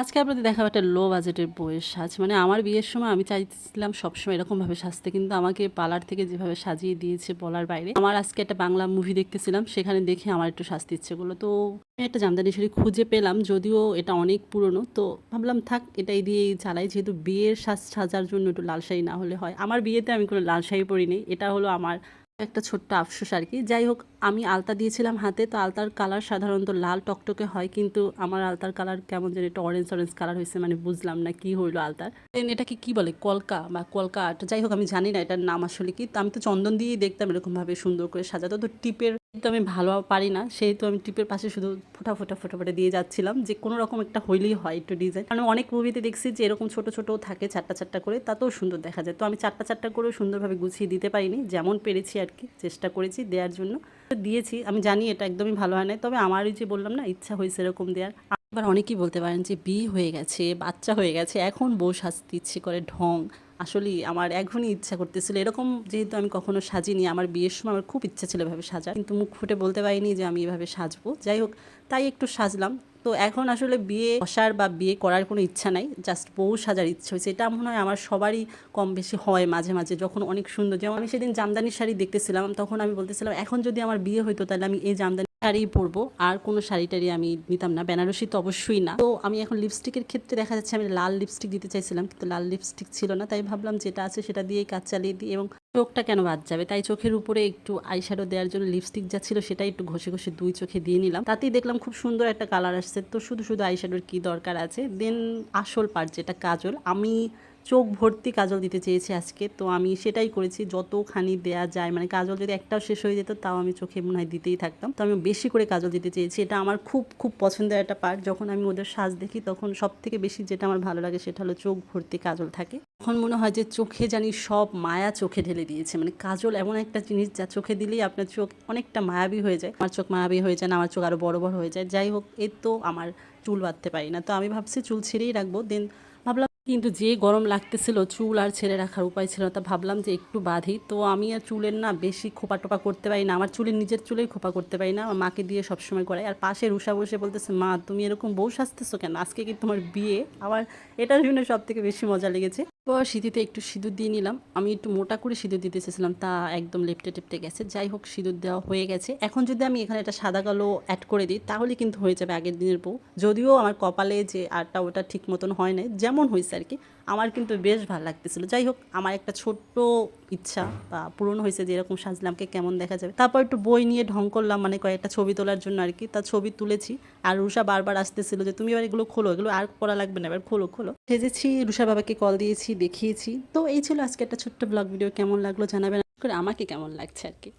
আজকে আপনাদের দেখাবো একটা লো বাজেটের বইয়ের সাজ। মানে আমার বিয়ের সময় আমি চাইছিলাম সবসময় এরকমভাবে সাজতে, কিন্তু আমাকে পার্লার থেকে যেভাবে সাজিয়ে দিয়েছে বলার বাইরে, আমার আজকে একটা বাংলা মুভি দেখতেছিলাম, সেখানে দেখে আমার একটু সাজতে ইচ্ছে করল। তো আমি একটা জামদানি শাড়ি খুঁজে পেলাম, যদিও এটা অনেক পুরনো, তো ভাবলাম থাক, এটাই দিয়েই চালাই। যেহেতু বিয়ের সাজ সাজার জন্য একটু লাল শাড়ি না হলে হয়, আমার বিয়েতে আমি কোনো লাল শাড়ি পরিনি এটা হলো আমার একটা ছোট্ট আফসোস আর কি। যাই হোক, আমি আলতা দিয়েছিলাম হাতে, তো আলতার কালার সাধারণত লাল টকটকে হয়, কিন্তু আমার আলতার কালার কেমন যেন একটা অরেঞ্জ অরেঞ্জ কালার হয়েছে মানে বুঝলাম না কি হইল আলতার। দেন এটাকে কি বলে? কলকা বা কলকা আর্ট, যাই হোক, আমি জানি না এটার নাম আসলে কি। তো আমি তো চন্দন দিয়েই দেখতাম এরকমভাবে সুন্দর করে সাজাতো। তো টিপের তো আমি ভালো পারি না, সেহেতু আমি টিপের পাশে শুধু ফোটা ফোটা ফোটা ফোটা দিয়ে যাচ্ছিলাম যে কোনো রকম একটা হইলেই হয় একটু ডিজাইন কারণ অনেক মুভিতে দেখছি যে এরকম ছোট ছোট থাকে চারটা চারটা করে, তাতেও সুন্দর দেখা যায়। তো আমি চারটা চারটা করেও সুন্দরভাবে গুছিয়ে দিতে পারিনি, যেমন পেরেছি আর কি, চেষ্টা করেছি দেওয়ার জন্য। দিয়েছি, আমি জানি এটা একদমই ভালো হয় না তবে আমার ওই যে বললাম না, ইচ্ছা হয়েছে এরকম দেওয়ার। আবার অনেকেই বলতে পারেন যে বিয়ে হয়ে গেছে, বাচ্চা হয়ে গেছে, এখন বউ সাজতে ইচ্ছে করে ঢং আসলেই আমার এখনই ইচ্ছা করতেছিল। এরকম যেহেতু আমি কখনো সাজিনি, আমার বিয়ের সময় আমার খুব ইচ্ছা ছিল এভাবে সাজা কিন্তু মুখ ফুটে বলতে পারিনি যে আমি এভাবে সাজবো। যাই হোক, তাই একটু সাজলাম। তো এখন আসলে বিয়ে বসার বা বিয়ে করার কোনো ইচ্ছা নাই, জাস্ট বউ সাজার ইচ্ছা হয়েছে। এটা মনে হয় আমার সবারই কম বেশি হয় মাঝে মাঝে, যখন অনেক সুন্দর। যেমন আমি সেদিন জামদানি শাড়ি দেখতেছিলাম, তখন আমি বলতেছিলাম, এখন যদি আমার বিয়ে হইতো, তাহলে আমি এই জামদানি শাড়ি পরবো, আর কোনো শাড়ি টাড়ি আমি নিতাম না, বেনারসি তো অবশ্যই না। তো আমি এখন লিপস্টিকের ক্ষেত্রে দেখা যাচ্ছে আমি লাল লিপস্টিক দিতে চাইছিলাম, কিন্তু লাল লিপস্টিক ছিল না, তাই ভাবলাম যেটা আছে সেটা দিয়েই কাজ চালিয়ে দিই, এবং চোখটা কেন বাদ যাবে? তাই চোখের উপরে একটু আইশ্যাডো দেওয়ার জন্য লিপস্টিক যা ছিল সেটাই একটু ঘষে ঘষে দুই চোখে দিয়ে নিলাম। তাতেই দেখলাম খুব সুন্দর একটা কালার আসছে, তো শুধু শুধু আই আইশ্যাডোর কী দরকার আছে? দেন আসল পার্ট যেটা কাজল, আমি চোখ ভর্তি কাজল দিতে চেয়েছি আজকে। তো আমি সেটাই করেছি, যতখানি দেয়া যায়। মানে কাজল যদি একটাও শেষ হয়ে যেত, তাও আমি চোখে মনে হয় দিতেই থাকতাম। তো আমি বেশি করে কাজল দিতে চেয়েছি। এটা আমার খুব খুব পছন্দের একটা পার্ট যখন আমি ওদের সাজ দেখি, তখন সব থেকে বেশি যেটা আমার ভালো লাগে, সেটা হলো চোখ ভর্তি কাজল থাকে। তখন মনে হয় যে চোখে জানি সব মায়া চোখে ঢেলে দিয়েছে। মানে কাজল এমন একটা জিনিস যা চোখে দিলেই আপনার চোখ অনেকটা মায়াবী হয়ে যায়। আমার চোখ মায়াবী হয়ে যায় না, আমার চোখ আরও বড় বড় হয়ে যায়। যাই হোক এর তো আমার চুল বাঁধতে পারি না। তো আমি ভাবছি চুল ছেড়েই রাখব। দেন কিন্তু যে গরম লাগতেছিল চুল আর ছেড়ে রাখার উপায় ছিল তা ভাবলাম যে একটু বাঁধি। তো আমি আর চুলের না বেশি খোপা টোপা করতে পারি না। আমার চুলের নিজের চুলেই খোপা করতে পারি না। আমার মাকে দিয়ে সবসময় করাই। আর পাশে রুষা বসে বলতেছে, মা, তুমি এরকম বউ সাজতেছো কেন? আজকে কি তোমার বিয়ে? আমার এটার জন্য সব থেকে বেশি মজা লেগেছে। তো সিঁদুতে একটু সিঁদুর দিয়ে নিলাম। আমি একটু মোটা করে সিঁদুর দিতে চেয়েছিলাম, তা একদম লেপটে টেপটে গেছে। যাই হোক, সিঁদুর দেওয়া হয়ে গেছে। এখন যদি আমি এখানে একটা সাদা কালো অ্যাড করে দিই, তাহলে কিন্তু হয়ে যাবে আগের দিনের বউ। যদিও আমার কপালে যে আরটা ওটা ঠিক মতন হয় নাই, যেমন হয়েছে আর কি, আমার কিন্তু বেশ ভালো লাগতেছিল। যাই হোক, আমার একটা ছোট্ট ইচ্ছা বা পূরণ হয়েছে যে এরকম সাজলামকে কেমন দেখা যাবে। তারপর একটু বই নিয়ে ঢং করলাম মানে কয়েকটা ছবি তোলার জন্য আর কি। তা ছবি তুলেছি। আর রুষা বারবার আসতেছিল যে, তুমি এবার এগুলো খোলো, এগুলো আর করা লাগবে না, এবার খোলো খোলো। সেজেছি রুষা বাবাকে কল দিয়েছি, দেখিয়েছি। তো এই ছিল আজকে একটা ছোট্ট ব্লগ ভিডিও কেমন লাগল জানাবেন? করে আমাকে কেমন লাগছে আর কি